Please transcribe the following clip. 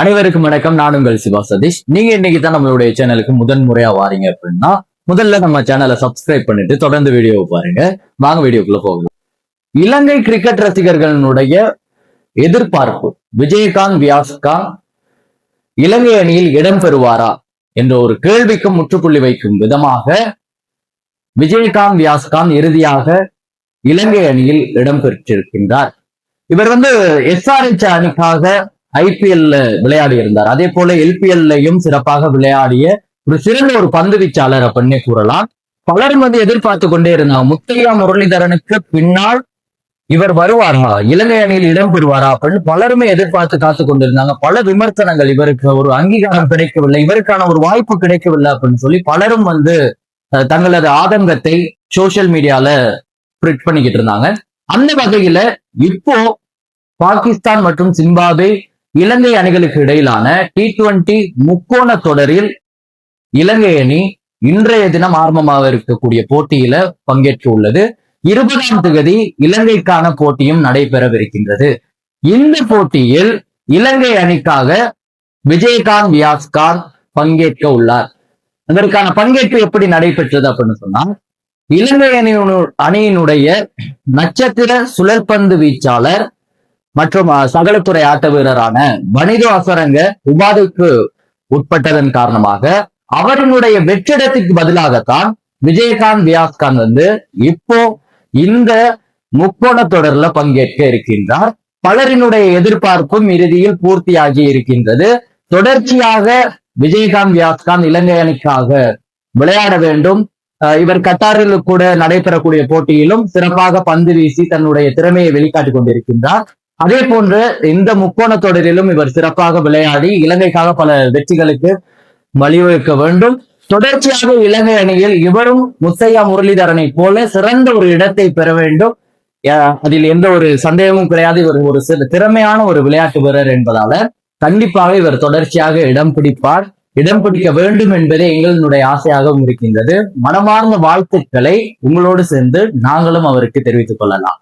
அனைவருக்கும் வணக்கம். நான் உங்கள் சிவா சதீஷ். நீங்க இன்னைக்கு தான் நம்மளுடைய சேனலுக்கு முதன் முறையா வாரீங்க அப்படின்னா முதல்ல நம்ம சேனலை சப்ஸ்கிரைப் பண்ணிட்டு தொடர்ந்து வீடியோவை பாருங்க. வாங்க வீடியோக்குள்ள போகலாம். இலங்கை கிரிக்கெட் ரசிகர்களுடைய எதிர்பார்ப்பு. விஜயகாந்த் வியாஸ்கான் இலங்கை அணியில் இடம் பெறுவாரா என்ற ஒரு கேள்விக்கு முற்றுப்புள்ளி வைக்கும் விதமாக விஜயகாந்த் வியாஸ்கான் இறுதியாக இலங்கை அணியில் இடம் பெற்றிருக்கின்றார். இவர் வந்து எஸ்ஆர்எச் அணிக்காக ஐபிஎல்ல விளையாடி இருந்தார் அதே போல எல்பிஎல்லையும் சிறப்பாக விளையாடிய ஒரு சிறந்த ஒரு பந்து வீச்சாளர் அப்படின்னு கூறலாம். பலரும் வந்து எதிர்பார்த்து கொண்டே இருந்தாங்க. முத்தையா முரளிதரனுக்கு பின்னால் இவர் வருவாரா இலங்கை அணியில் இடம் பெறுவாரா அப்படின்னு பலருமே எதிர்பார்த்து காத்து கொண்டிருந்தாங்க. பல விமர்சனங்கள் இவருக்கு ஒரு அங்கீகாரம் கிடைக்கவில்லை. இவருக்கான ஒரு வாய்ப்பு கிடைக்கவில்லை அப்படின்னு சொல்லி பலரும் வந்து தங்களது ஆதங்கத்தை சோசியல் மீடியால ஸ்ப்ரெட் பண்ணிக்கிட்டு இருந்தாங்க. அந்த வகையில இப்போ பாகிஸ்தான் மற்றும் சிம்பாபே இலங்கை அணிகளுக்கு இடையிலான டி டுவெண்டி முக்கோண தொடரில் இலங்கை அணி இன்றைய தினம் ஆரம்பமாக இருக்கக்கூடிய போட்டியில பங்கேற்க உள்ளது. இருபதாம் தொகுதி இலங்கைக்கான போட்டியும் நடைபெறவிருக்கின்றது. இந்த போட்டியில் இலங்கை அணிக்காக விஜயகாந்த் வியாஸ்கான் பங்கேற்க உள்ளார். அதற்கான பங்கேற்பு எப்படி நடைபெற்றது அப்படின்னு சொன்னா இலங்கை அணியினுடைய நட்சத்திர சுழற்பந்து வீச்சாளர் மற்றும் சகலத்துறை ஆட்ட வீரரான வனிதோ அசரங்க உபாதைக்கு உட்பட்டதன் காரணமாக அவரினுடைய வெற்றிடத்துக்கு பதிலாகத்தான் விஜயகாந்த் வியாஸ்கான் வந்து இப்போ இந்த முக்கோண தொடர்ல பங்கேற்க இருக்கின்றார். பலரினுடைய எதிர்பார்ப்பும் இறுதியில் பூர்த்தியாகி இருக்கின்றது. தொடர்ச்சியாக விஜயகாந்த் வியாஸ்கான் இலங்கை அணிக்காக விளையாட வேண்டும். அஹ் இவர் கட்டாரில் கூட நடைபெறக்கூடிய போட்டியிலும் சிறப்பாக பந்து வீசி தன்னுடைய திறமையை வெளிக்காட்டிக் கொண்டிருக்கின்றார். அதே போன்று இந்த முக்கோண தொடரிலும் இவர் சிறப்பாக விளையாடி இலங்கைக்காக பல வெற்றிகளுக்கு வழிவகுக்க வேண்டும். தொடர்ச்சியாக இலங்கை அணியில் இவரும் முத்தையா முரளிதரனை போல சிறந்த ஒரு இடத்தை பெற வேண்டும். அதில் எந்த ஒரு சந்தேகமும் கிடையாது. இவர் ஒரு சிறு திறமையான ஒரு விளையாட்டு வீரர் என்பதால கண்டிப்பாக இவர் தொடர்ச்சியாக இடம் பிடிப்பார். இடம் பிடிக்க வேண்டும் என்பதே எங்களுடைய ஆசையாகவும் இருக்கின்றது. மனமார்ந்த வாழ்த்துக்களை உங்களோடு சேர்ந்து நாங்களும் அவருக்கு தெரிவித்துக் கொள்ளலாம்.